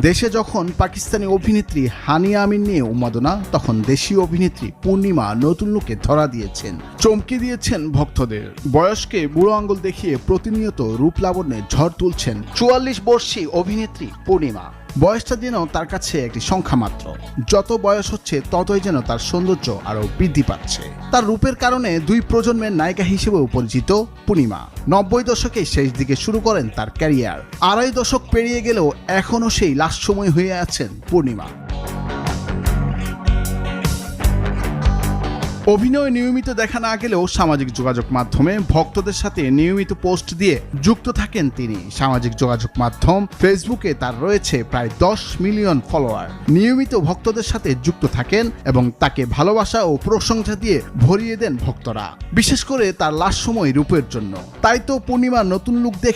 দেশে যখন পাকিস্তানি অভিনেত্রী হানিয়া আমিন নিয়ে উন্মাদনা, তখন দেশীয় অভিনেত্রী পূর্ণিমা নতুন লুকে ধরা দিয়েছেন। চমকে দিয়েছেন ভক্তদের। বয়সকে বুড়ো আঙ্গুল দেখিয়ে প্রতিনিয়ত রূপ লাবণ্যে ঝড় তুলছেন চুয়াল্লিশ বর্ষী অভিনেত্রী পূর্ণিমা। বয়সটা যেন তার কাছে একটি সংখ্যা মাত্র যত বয়স হচ্ছে, ততই যেন তার সৌন্দর্য আরও বৃদ্ধি পাচ্ছে। তার রূপের কারণে দুই প্রজন্মের নায়িকা হিসেবেও পরিচিত পূর্ণিমা। নব্বই দশকে শেষ দিকে শুরু করেন তার ক্যারিয়ার। আড়াই দশক পেরিয়ে গেলেও এখনও সেই লাস্ট সময় হয়ে আছেন পূর্ণিমা। অভিনয় নিয়মিত দেখা না গেলেও সামাজিক যোগাযোগ মাধ্যমে ভক্তদের সাথে নিয়মিত পোস্ট দিয়ে যুক্ত থাকেন তিনি। সামাজিক যোগাযোগ মাধ্যম ফেসবুকে তার রয়েছে প্রায় দশ মিলিয়ন ফলোয়ার। নিয়মিত ভক্তদের সাথে যুক্ত থাকেন এবং তাকে ভালোবাসা ও প্রশংসা দিয়ে ভরিয়ে দেন ভক্তরা। বিশেষ করে তার লাস্ট সময় রূপের জন্য। তাই তো পূর্ণিমার নতুন লুক দেখে